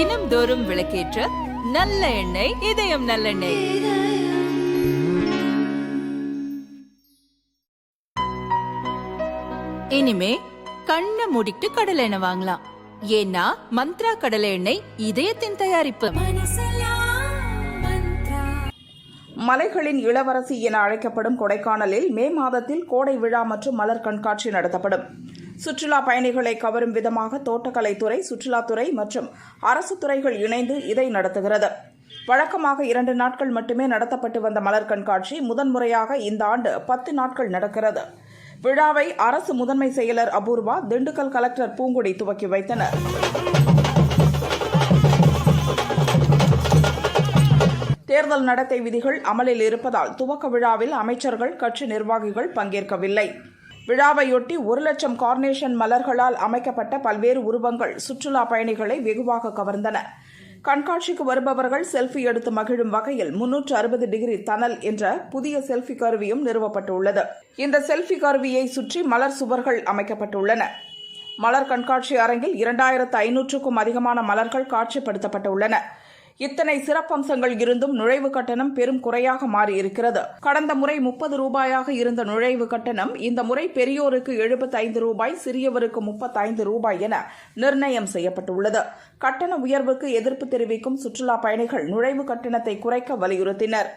தினம்தோறும் விளக்கேற்ற நல்ல எண்ணெய் இதயம் நல்லெண்ணெய். இனிமே கண்ணை மூடிட்டு கடலை எண்ணெய் வாங்கலாம். ஏன்னா மந்த்ரா கடலை எண்ணெய் இதயத்தின் தயாரிப்பு. மலைகளின் இளவரசி என அழைக்கப்படும் கொடைக்கானலில் மே மாதத்தில் கோடை விழா மற்றும் மலர் கண்காட்சி நடத்தப்படும். சுற்றுலா பயணிகளை கவரும் விதமாக தோட்டக்கலைத்துறை சுற்றுலாத்துறை மற்றும் அரசு துறைகள் இணைந்து இதை நடத்துகிறது. வழக்கமாக இரண்டு நாட்கள் மட்டுமே நடத்தப்பட்டு வந்த மலர் கண்காட்சி முதன்முறையாக இந்த ஆண்டு பத்து நாட்கள் நடக்கிறது. விழாவை அரசு முதன்மை செயலர் அபூர்வா திண்டுக்கல் கலெக்டர் பூங்குடி துவக்கி வைத்தனர். தேர்தல் நடத்தை விதிகள் அமலில் இருப்பதால் துவக்க விழாவில் அமைச்சர்கள் கட்சி நிர்வாகிகள் பங்கேற்கவில்லை. விழாவையொட்டி ஒரு லட்சம் கார்னேஷன் மலர்களால் அமைக்கப்பட்ட பல்வேறு உருவங்கள் சுற்றுலா பயணிகளை வெகுவாக கவர்ந்தன. கண்காட்சிக்கு வருபவர்கள் செல்ஃபி எடுத்து மகிழும் வகையில் முன்னூற்று அறுபது டிகிரி தனல் என்ற புதிய செல்ஃபி கருவியும் நிறுவப்பட்டுள்ளது. இந்த செல்ஃபி கருவியை சுற்றி மலர் சுவர்கள் அமைக்கப்பட்டுள்ளன. மலர் கண்காட்சி அரங்கில் இரண்டாயிரத்து ஐநூற்றுக்கும் அதிகமான மலர்கள் காட்சிப்படுத்தப்பட்டுள்ளன. இத்தனை சிறப்பம்சங்கள் இருந்தும் நுழைவு கட்டணம் பெரும் குறையாக மாறியிருக்கிறது கடந்த முறை முப்பது ரூபாயாக இருந்த நுழைவு கட்டணம் இந்த முறை பெரியோருக்கு எழுபத்தைந்து ரூபாய் சிறியவருக்கு முப்பத்தைந்து ரூபாய் என நிர்ணயம் செய்யப்பட்டுள்ளது. கட்டண உயர்வுக்கு எதிர்ப்பு தெரிவிக்கும் சுற்றுலா பயணிகள் நுழைவு கட்டணத்தை குறைக்க வலியுறுத்தினர்.